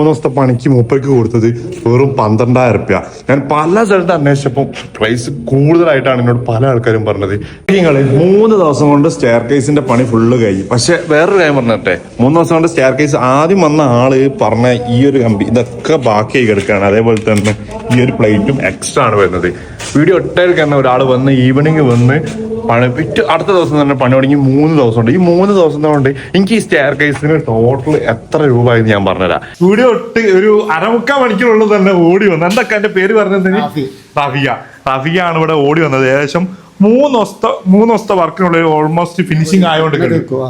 മൂന്ന് ദിവസത്തെ പണിക്ക് മൂപ്പർക്ക് കൊടുത്തത് വെറും പന്ത്രണ്ടായിരം റുപ്യ. ഞാൻ പല സ്ഥലത്ത് അന്വേഷിച്ചപ്പോൾ പ്രൈസ് കൂടുതലായിട്ടാണ് എന്നോട് പല ആൾക്കാരും പറഞ്ഞത്. നിങ്ങൾ മൂന്ന് ദിവസം കൊണ്ട് സ്റ്റെയർ കേസിന്റെ പണി ഫുള്ള് കഴിഞ്ഞു. പക്ഷെ വേറൊരു കാര്യം പറഞ്ഞിട്ടെ മൂന്ന് ദിവസം കൊണ്ട് സ്റ്റെയർ കേസ് ആദ്യം വന്ന ആൾ പറഞ്ഞ ഈ ഒരു കമ്പി ഇതൊക്കെ ബാക്കിയായി കിടക്കുകയാണ് അതേപോലെ തന്നെ ഈ ഒരു പ്ലേറ്റും എക്സ്ട്രാ ആണ് വരുന്നത്. വീഡിയോ ഒട്ടായിരിക്കും ഒരാൾ വന്ന് ഈവനിങ് വന്ന് പണി പിറ്റ് അടുത്ത ദിവസം തന്നെ പണി തുടങ്ങി മൂന്ന് ദിവസം ഉണ്ട്. ഈ മൂന്ന് ദിവസം കൊണ്ട് എനിക്ക് ഈ സ്റ്റെയർ കേസിന് ടോട്ടൽ എത്ര രൂപ എന്ന് ഞാൻ പറഞ്ഞുതരാം. വീഡിയോ ഒട്ട് ഒരു അരമുക്കാൽ മണിക്കൂറുള്ളത് തന്നെ ഓടി വന്നു. എന്തൊക്കെ എന്റെ പേര് പറഞ്ഞത് റഫിയ റഫിയ ആണ് ഇവിടെ ഓടി വന്നത്. ഏകദേശം മൂന്ന് ദിവസത്തെ മൂന്ന് ദിവസത്തെ വർക്കിനുള്ള ഓൾമോസ്റ്റ് ഫിനിഷിംഗ് ആയതുകൊണ്ട്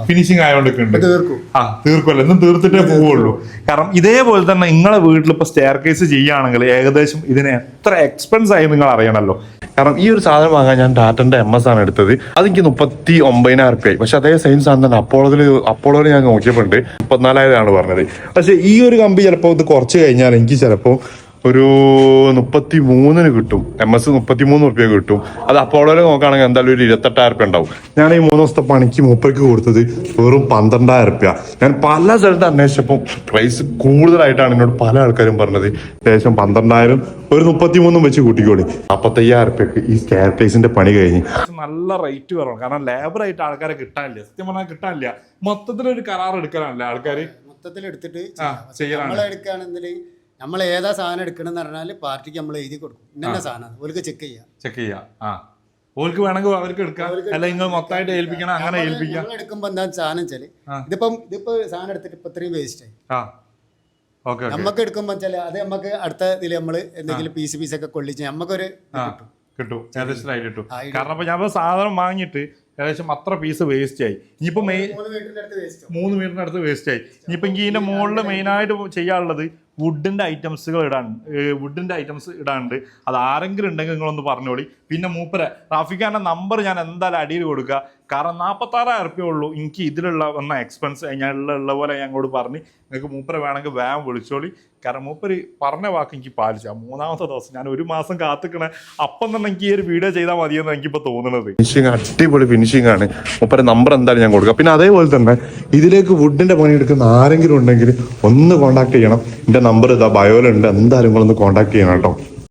ഫിനിഷിംഗ് ആയതുകൊണ്ട് ഉണ്ട് ആ തീർക്കുമല്ലോ ഇന്നും തീർത്തിട്ടേ പോവുള്ളൂ. കാരണം ഇതേപോലെ തന്നെ നിങ്ങളെ വീട്ടിൽ ഇപ്പൊ സ്റ്റെയർ കേസ് ചെയ്യുകയാണെങ്കിൽ ഏകദേശം ഇതിന് എത്ര എക്സ്പെൻസ് ആയി നിങ്ങൾ അറിയണമല്ലോ കാരണം ഈ ഒരു സാധനം വാങ്ങാൻ ഞാൻ ടാറ്റന്റെ എം എസ് ആണ് എടുത്തത്. അതെനിക്ക് മുപ്പത്തി ഒമ്പതിനായിരം റുപ്യ ആയി പക്ഷെ അതേ സെയിം സാധനം തന്നെ അപ്പോളോയിൽ അപ്പോളോയിൽ ഞാൻ നോക്കിയപ്പോണ്ട് മുപ്പത്തിനാലായിരമാണ് പറഞ്ഞത്. പക്ഷെ ഈ ഒരു കമ്പി ചിലപ്പോൾ ഇത് കുറച്ച് കഴിഞ്ഞാൽ എനിക്ക് ചിലപ്പോൾ ഒരു മുപ്പത്തി മൂന്നിന് കിട്ടും. എം എസ് മുപ്പത്തി മൂന്ന് റുപ്യ കിട്ടും. അത് അപ്പോളോയിൽ നോക്കുകയാണെങ്കിൽ എന്തായാലും ഒരു ഇരുപത്തെട്ടായിരം റുപ്യ ഉണ്ടാവും. ഞാൻ ഈ മൂന്ന് ദിവസത്തെ പണിക്ക് മുപ്പയ്ക്ക് കൊടുത്തത് വെറും പന്ത്രണ്ടായിരം റുപ്യ ഞാൻ പല സ്ഥലത്ത് അന്വേഷിച്ചപ്പോൾ പ്രൈസ് കൂടുതലായിട്ടാണ് എന്നോട് പല ആൾക്കാരും പറഞ്ഞത്. ഏകദേശം പന്ത്രണ്ടായിരം ഒരു മുപ്പത്തി മൂന്നും വെച്ച് കൂട്ടിക്കോളി. നാൽപ്പത്തയ്യായിരം റുപ്യക്ക് ഈ സ്റ്റെയർ കേസിന്റെ പണി കഴിഞ്ഞ്. നല്ല റേറ്റ് കുറവാണ്. കാരണം ലേബർ ആയിട്ട് ആൾക്കാരെ കിട്ടാനില്ല. സത്യം പറഞ്ഞാൽ കിട്ടാനില്ല. മൊത്തത്തിൽ ഒരു കരാർ എടുക്കാനല്ലേ ആൾക്കാർ മൊത്തത്തിൽ എടുത്തിട്ട് ആ, ചെയ്യലാണ്. നമ്മൾ ഏതാ സാധനം എടുക്കണമെന്ന് പറഞ്ഞാൽ പാർട്ടിക്ക് നമ്മൾ എഴുതി കൊടുക്കും. ഇന്ന സാധനം? ഓർക്ക് ചെക്ക് ചെയ്യാം. ചെക്ക് ചെയ്യാം. ആ. ഓർക്ക് വേണമെങ്കിൽ അവർക്ക് എടുക്കാം. അല്ല നിങ്ങൾ മൊത്തമായിട്ട് ഏൽപ്പിക്കണം അങ്ങനെ ഏൽപ്പിക്കാം. നമ്മൾ എടുക്കുമ്പോൾ എന്താ സാധനം വെച്ചാൽ. ഇതിപ്പം ഇതിപ്പോ സാധനം എടുത്തിട്ട് ഇപ്പൊ ഇത്രയും വേസ്റ്റ് ആയി. ആ. Okay okay. നമുക്ക് എടുക്കുമ്പോൾ വെച്ചാൽ അത് നമുക്ക് അടുത്ത ഇതിൽ നമ്മൾ എന്തെങ്കിലും പീസ് പീസ് ഒക്കെ കൊള്ളിച്ച് നമുക്കൊരു കിട്ടും. ഏകദേശം ആയിട്ട് കിട്ടും. കാരണം അപ്പൊ ഞാൻ ഇപ്പൊ സാധനം വാങ്ങിയിട്ട് ഏകദേശം അത്ര പീസ് വേസ്റ്റ് ആയി. ഇനിയിപ്പോ മെയിൻ മൂന്ന് മീറ്ററിന്റെ വേസ്റ്റ് അടുത്ത് വേസ്റ്റ് ആയി. ഇനിയിപ്പോ ഇതിന്റെ മുകളിൽ മെയിനായിട്ട് ചെയ്യാനുള്ളത് വുഡിന്റെ ഐറ്റംസുകൾ ഇടാൻ വുഡിന്റെ ഐറ്റംസ് ഇടാനുണ്ട്. അത് ആരെങ്കിലും ഉണ്ടെങ്കിൽ നിങ്ങളൊന്ന് പറഞ്ഞോളി. പിന്നെ മൂപ്പരെ റാഫിഖാന്റെ നമ്പർ ഞാൻ എന്തായാലും അടിയിൽ കൊടുക്കുക. കാരണം നാൽപ്പത്താറായിരം റുപ്യ ഉള്ളൂ. എനിക്ക് ഇതിലുള്ള വന്ന എക്സ്പെൻസ് ഞാൻ ഉള്ള പോലെ ഞാൻ അങ്ങോട്ട് പറഞ്ഞ് നിങ്ങൾക്ക് മൂപ്പര വേണമെങ്കിൽ വേഗം വിളിച്ചോളി. കാരണം മൂപ്പര് പറഞ്ഞ വാക്ക് എനിക്ക് പാലിച്ചു. മൂന്നാമത്തെ ദിവസം ഞാൻ ഒരു മാസം കാത്തിക്കണേ അപ്പം തന്നെ എനിക്ക് ഈ ഒരു വീഡിയോ ചെയ്താൽ മതിയെന്ന് എനിക്കിപ്പോൾ തോന്നുന്നത് ഫിനിഷിങ് അടിപൊളി ഫിനിഷിംഗ് ആണ്. മൂപ്പര നമ്പർ എന്തായാലും ഞാൻ കൊടുക്കാം. പിന്നെ അതേപോലെ തന്നെ ഇതിലേക്ക് വുഡിന്റെ പണി എടുക്കുന്ന ആരെങ്കിലും ഉണ്ടെങ്കിൽ ഒന്ന് കോൺടാക്ട് ചെയ്യണം. എന്റെ നമ്പർ ഇതാ ബയോയിലുണ്ട് എന്തായാലും നിങ്ങളൊന്ന് കോൺടാക്ട് ചെയ്യണം കേട്ടോ.